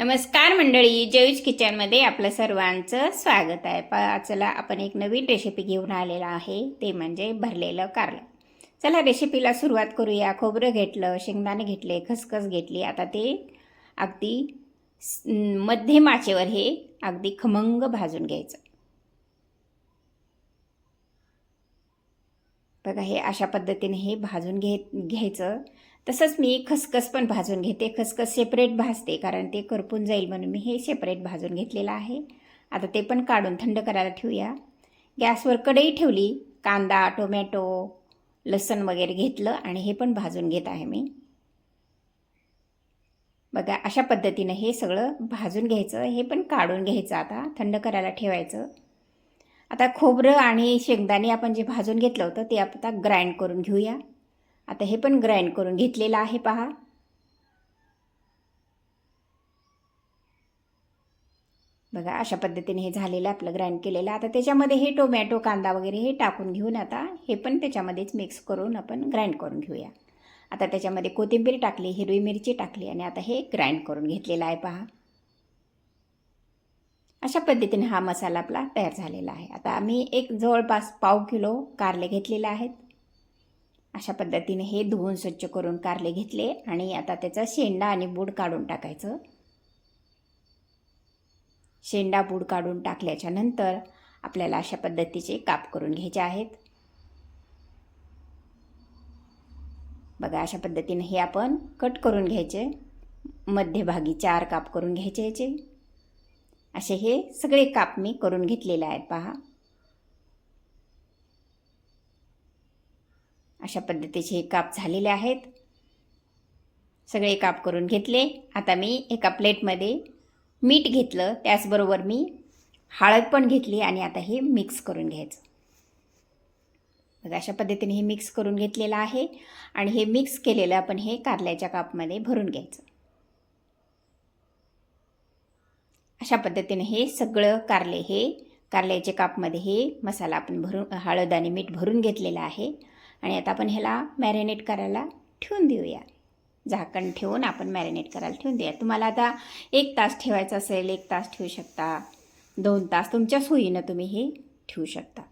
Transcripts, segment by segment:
नमस्कार मंडळी जयूज किचनमध्ये आपलं सर्वांचं स्वागत आहे. पा चला आपण एक नवीन रेसिपी घेऊन आलेला आहे ते म्हणजे भरलेलं कारलं. चला रेसिपीला सुरुवात करूया. खोबरं घेतलं शेंगदाणे घेतले खसखस घेतली. आता ते अगदी स- मध्यम आचेवर हे अगदी खमंग भाजून घ्यायचं. बघा हे अशा पद्धतीने हे भाजून घे घ्यायचं. तसंच मी खसखस पण भाजून घेते. खसखस सेपरेट भाजते कारण ते करपून जाईल म्हणून मी हे सेपरेट भाजून घेतलेलं आहे. आता ते पण काढून थंड करायला ठेवूया. गॅसवर कढई ठेवली कांदा टोमॅटो लसण वगैरे घेतलं आणि हे पण भाजून घेत आहे मी. बघा अशा पद्धतीनं हे सगळं भाजून घ्यायचं. हे पण काढून घ्यायचं आता थंड करायला ठेवायचं. आता खोबरं आणि शेंगदाणे आपण जे भाजून घेतलं होतं ते आता ग्राइंड करून घेऊया. आता हे पण ग्राइंड करून घेतलेलं आहे पहा. बघा अशा पद्धतीने हे झालेलं आपलं ग्राइंड केलेलं आता त्याच्यामध्ये हे टोमॅटो कांदा वगैरे हे टाकून घेऊन आता हे पण त्याच्यामध्येच मिक्स करून आपण ग्राइंड करून घेऊया. आता त्याच्यामध्ये कोथिंबीर टाकली हिरवी मिरची टाकली आणि आता हे ग्राइंड करून घेतलेलं आहे पहा. अशा पद्धतीने हा मसाला आपला तयार झालेला आहे. आता आम्ही एक जवळपास पाव किलो कारले घेतलेले आहेत. अशा पद्धतीने हे धुवून स्वच्छ करून कारले घेतले आणि आता त्याचा शेंडा आणि बूड काढून टाकायचं. शेंडा बूड काढून टाकल्याच्या नंतर आपल्याला अशा पद्धतीचे काप करून घ्यायचे आहेत. बघा अशा पद्धतीने हे आपण कट करून घ्यायचे. मध्यभागी चार काप करून घ्यायचे याचे. असे हे सगळे काप मी करून घेतलेले आहेत पहा. अशा पद्धतीचे हे काप झालेले आहेत. सगळे काप करून घेतले. आता मी एका प्लेटमध्ये मीठ घेतलं. त्याचबरोबर मी हळद पण घेतली आणि आता हे मिक्स करून घ्यायचं. बघा अशा पद्धतीने हे मिक्स करून घेतलेलं आहे आणि हे मिक्स केलेलं आपण हे कारल्याच्या कापमध्ये भरून घ्यायचं. अशा पद्धतीने हे सगळं कारले हे कारल्याच्या कापमध्ये हे मसाला आपण भरून हळद आणि मीठ भरून घेतलेलं आहे. आणि आता आपण ह्याला मॅरिनेट करायला ठेवून देऊया. झाकण ठेवून आपण मॅरिनेट करायला ठेवून देऊया. तुम्हाला आता एक तास ठेवायचं असेल एक तास ठेवू शकता. दोन तास तुमच्या सोयीनं तुम्ही हे ठेवू शकता.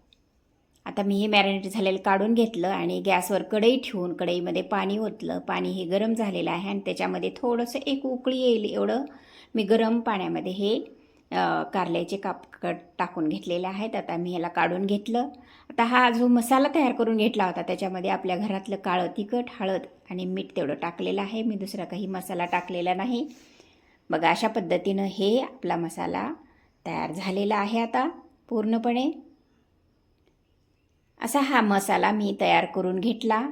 आता मी हे मॅरिनेट झालेलं काढून घेतलं आणि गॅसवर कढई ठेवून कढईमध्ये पाणी ओतलं. पाणी हे गरम झालेलं आहे आणि त्याच्यामध्ये थोडंसं एक उकळी येईल. एवढं मी गरम पाण्यामध्ये हे कारल्याचे काप कट टाकून घेतलेले आहेत. आता मी ह्याला काढून घेतलं. आता हा जो मसाला तयार करून घेतला होता त्याच्यामध्ये आपल्या घरातलं काळं तिखट हळद आणि मीठ तेवढं टाकलेलं आहे. मी दुसरा काही मसाला टाकलेला नाही. बघा अशा पद्धतीनं हे आपला मसाला तयार झालेला आहे आता पूर्णपणे. असा हा मसाला मी तयार करून घेतला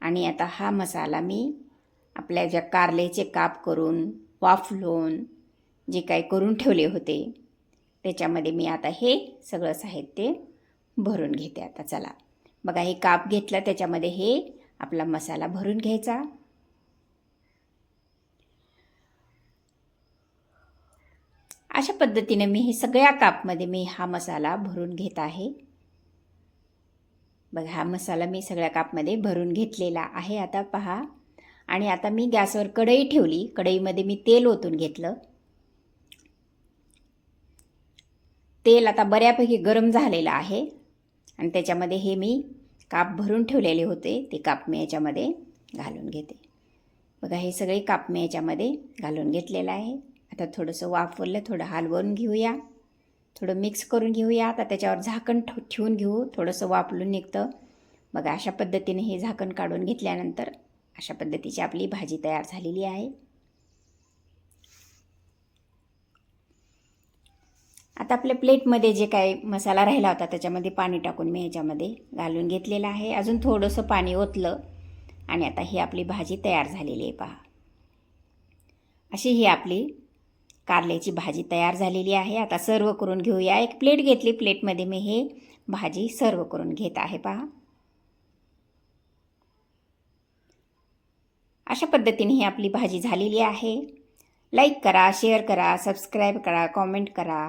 आणि आता हा मसाला मी आपल्या ज्या कारलेचे काप करून वाफलून जे काही करून ठेवले होते. त्याच्यामध्ये मी आता हे सगळं साहित्य भरून घेते आता चला. बघा हे काप घेतलं त्याच्यामध्ये हे आपला मसाला भरून घ्यायचा. अशा पद्धतीने मी हे सगळ्या कापमध्ये मी हा मसाला भरून घेत आहे. बघा हा मसाला मी सगळ्या कापमध्ये भरून घेतलेला आहे आता पहा. आणि आता मी गॅसवर कढई ठेवली. कढईमध्ये मी तेल ओतून घेतलं. तेल आता बऱ्यापैकी गरम झालेलं आहे. आणि त्याच्यामध्ये हे मी काप भरून ठेवलेले होते. ते काप मी याच्यामध्ये घालून घेते. बघा हे सगळे काप मी याच्यामध्ये घालून घेतलेलं आहे. आता थोडंसं वाफवलं थोडं हलवून घेऊया. थोडं मिक्स करून घेऊया. आता त्याच्यावर झाकण ठेवून घेऊ. थोडंसं वापरून निघतं. बघा अशा पद्धतीने हे झाकण काढून घेतल्यानंतर अशा पद्धतीची आपली भाजी तयार झालेली आहे. आता आपल्या प्लेटमध्ये जे काही मसाला राहिला होता त्याच्यामध्ये पाणी टाकून मी ह्याच्यामध्ये घालून घेतलेलं आहे. अजून थोडंसं पाणी ओतलं आणि आता ही आपली भाजी तयार झालेली आहे पहा. अशी ही आपली कारल्याची भाजी तयार झालेली आहे. आता सर्व करून घेऊया. एक प्लेट घेतली. प्लेटमध्ये मी हे भाजी सर्व करून घेत आहे पहा. अशा पद्धतीने ही आपली भाजी झालेली आहे. लाईक करा शेअर करा सबस्क्राईब करा कॉमेंट करा.